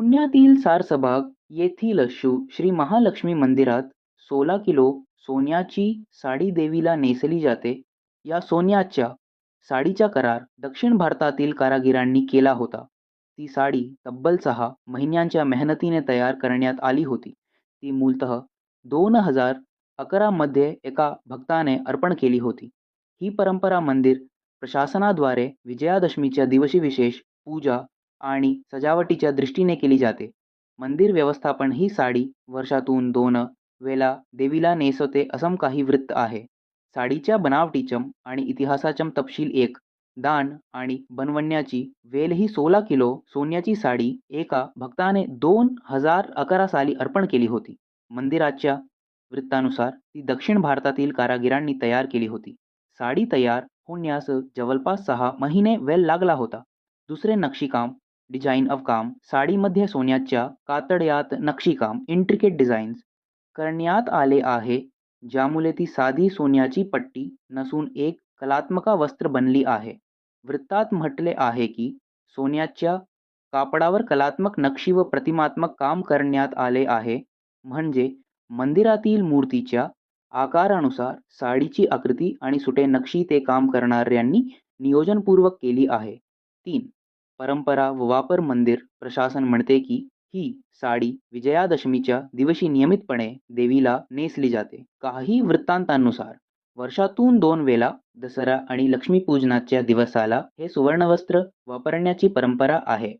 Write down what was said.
पुण्यातील सारसबाग येथील श्री महालक्ष्मी मंदिरात सोळा किलो सोन्याची साडी देवीला नेसली जाते. या सोन्याच्या साडीचा करार दक्षिण भारतातील कारागिरांनी केला होता. ती साडी तब्बल सहा महिन्यांच्या मेहनतीने तयार करण्यात आली होती. ती मूलतः दोन हजार अकरामध्ये एका भक्ताने अर्पण केली होती. ही परंपरा मंदिर प्रशासनाद्वारे विजयादशमीच्या दिवशी विशेष पूजा आणि सजावटीच्या दृष्टीने केली जाते. मंदिर व्यवस्थापन ही साडी वर्षातून दोन वेला देवीला नेसवते असं काही वृत्त आहे. साडीच्या बनावटीचम आणि इतिहासाचम तपशील एक दान आणि बनवण्याची वेल ही सोळा किलो सोन्याची साडी एका भक्ताने दोन हजार अकरा साली अर्पण केली होती. मंदिराच्या वृत्तानुसार ती दक्षिण भारतातील कारागिरांनी तयार केली होती. साडी तयार होण्यास जवळपास सहा महिने वेल लागला होता. दुसरे नक्षीकाम डिझाईन अवकाम साडीमध्ये सोन्याच्या कातड्यात नक्षीकाम इंट्रिकेट डिझाईन्स करण्यात आले आहे ज्यामुळे ती साधी सोन्याची पट्टी नसून एक कलात्मका वस्त्र बनली आहे. वृत्तात म्हटले आहे की सोन्याच्या कापडावर कलात्मक नक्षी व प्रतिमात्मक काम करण्यात आले आहे म्हणजे मंदिरातील मूर्तीच्या आकारानुसार साडीची आकृती आणि सुटे नक्षी ते काम करणाऱ्यांनी नियोजनपूर्वक केली आहे. तीन परंपरा व वापर मंदिर प्रशासन म्हणते की ही साडी विजयादशमीच्या दिवशी नियमितपणे देवीला नेसली जाते. काही वृत्तांतानुसार वर्षातून दोन वेळा दसरा आणि लक्ष्मीपूजनाच्या दिवसाला हे सुवर्णवस्त्र वापरण्याची परंपरा आहे.